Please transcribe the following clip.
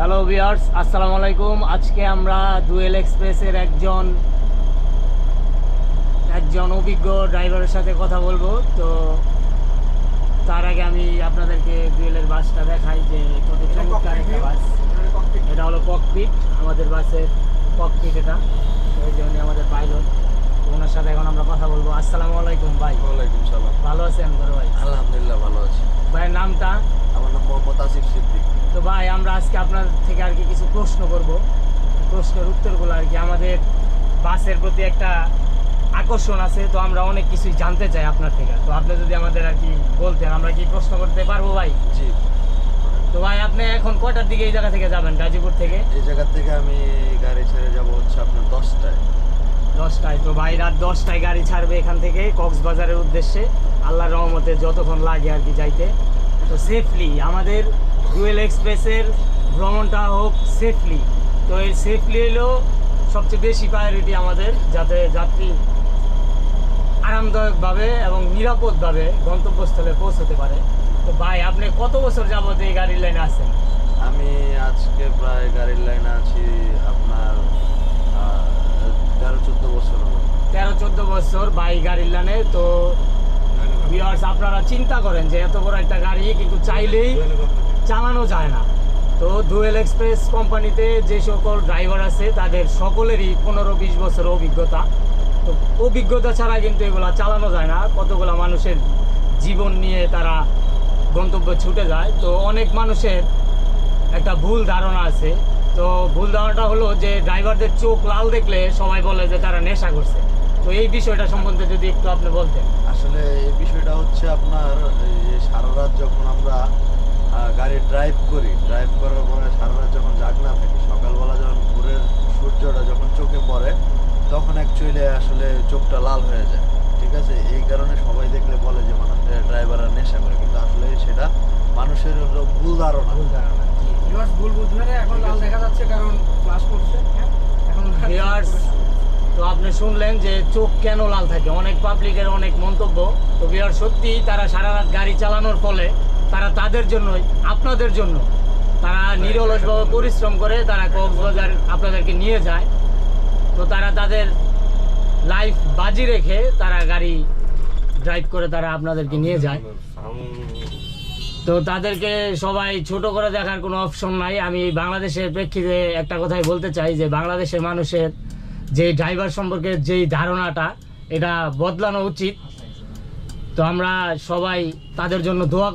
Hello viewers আসসালামু আলাইকুম আজকে আমরা ডুয়েল এক্সপ্রেসের একজন একজন অভিজ্ঞ ড্রাইভারের সাথে কথা বলব। তো তার আগে আমি আপনাদেরকে ডুয়েলের বাসটা দেখাই যে কত চমৎকার একটা বাস। এটা হলো ককপিট আমাদের বাসের ককপিট এটা। তো এই জন্য আমাদের পাইলট ওনার সাথে এখন আমরা কথা বলব। আসসালামু আলাইকুম ভাই। ওয়ালাইকুম সালাম। ভালো আছেন ভাই? আলহামদুলিল্লাহ ভালো আছি। ভাইয়ের নামটা? আমার নাম মোহাম্মদ আসিফ সিদ্দিক। তো ভাই আমরা আজকে আপনার থেকে আর কি কিছু প্রশ্ন করব। প্রশ্নের উত্তরগুলো আর কি। আমাদের বাসের প্রতি একটা আকর্ষণ আছে তো আমরা অনেক কিছুই জানতে চাই আপনার থেকে। তো আপনি যদি আমাদের আর কি বলতেন আমরা কি প্রশ্ন করতে পারব ভাই? জি। তো ভাই আপনি এখন কয়টার দিকে এই জায়গা থেকে যাবেন গাজীপুর থেকে? এই জায়গা থেকে আমি গাড়ি ছেড়ে যাব হচ্ছে আপনার দশটায়। দশটায়। তো ভাই রাত দশটায় গাড়ি ছাড়বে এখান থেকে কক্সবাজারের উদ্দেশ্যে। আল্লাহর রহমতে যতক্ষণ লাগে আর কি যাইতে। তো সেফলি আমাদের রুয়েল এক্সপ্রেসের ভ্রমণটা হোক সেফলি তো এই সেফলি হলো সবচেয়ে বেশি প্রায়োরিটি আমাদের যাতে যাত্রী আরামদায়কভাবে এবং নিরাপদভাবে গন্তব্যস্থলে পৌঁছতে পারে। তো ভাই আপনি কত বছর যাবত এই গাড়ির লাইনে আছেন? আমি আজকে প্রায় গাড়ির লাইনে আছি আপনার তেরো চোদ্দ বছর তেরো চোদ্দ বছর বাই গাড়ির লাইনে তো ভিউয়ার্স আপনারা চিন্তা করেন যে এত বড় একটা গাড়ি কিন্তু চাইলেই চালানো যায় না। তো ডুয়েল এক্সপ্রেস কোম্পানিতে যে সকল ড্রাইভার আছে, তাদের সকলেরই পনেরো বিশ বছর অভিজ্ঞতা। তো অভিজ্ঞতা ছাড়া কিন্তু এগুলা চালানো যায় না। কতগুলো মানুষের জীবন নিয়ে তারা গন্তব্য ছুটে যায়। তো অনেক মানুষের একটা ভুল ধারণা আছে। তো ভুল ধারণাটা হলো যে ড্রাইভারদের চোখ লাল দেখলে সবাই বলে যে তারা নেশা করছে। তো এই বিষয়টা সম্বন্ধে যদি একটু আপনি বলতেন। আসলে এই বিষয়টা হচ্ছে আপনার যে সারা রাত যখন আমরা গাড়ি ড্রাইভ করি ড্রাইভ করার পরে সারা রাত যখন জাগনা থাকি সকালবেলা যখন ভোরের সূর্যটা যখন চোখে পড়ে তখন অ্যাকচুয়ালি আসলে চোখটা লাল হয়ে যায়। ঠিক আছে? এই কারণে সবাই দেখলে বলে যে মানুষ ড্রাইভাররা নেশা করে কিন্তু আসলে সেটা মানুষের ভুল ধারণা। ভুল ধারণা। ভুল বুঝবে এখন লাল দেখা যাচ্ছে কারণ ফ্লাশ করছে তো আপনি শুনলেন যে চোখ কেন লাল থাকে? অনেক পাবলিকের অনেক মন্তব্য। তো বিহার সত্যি তারা সারা রাত গাড়ি চালানোর ফলে তারা তাদের জন্যই, আপনাদের জন্য তারা নিরলসভাবে পরিশ্রম করে তারা কক্সবাজার আপনাদেরকে নিয়ে যায়। তো তারা তাদের লাইফ বাজি রেখে তারা গাড়ি ড্রাইভ করে তারা আপনাদেরকে নিয়ে যায়। তো তাদেরকে সবাই ছোট করে দেখার কোনো অপশন নাই। আমি বাংলাদেশের প্রেক্ষিতে একটা কথাই বলতে চাই যে বাংলাদেশের মানুষের যে ড্রাইভার সম্পর্কে যে ধারণাটা এটা বদলানো উচিত। তো আমরা সবাই তাদের জন্য দোয়া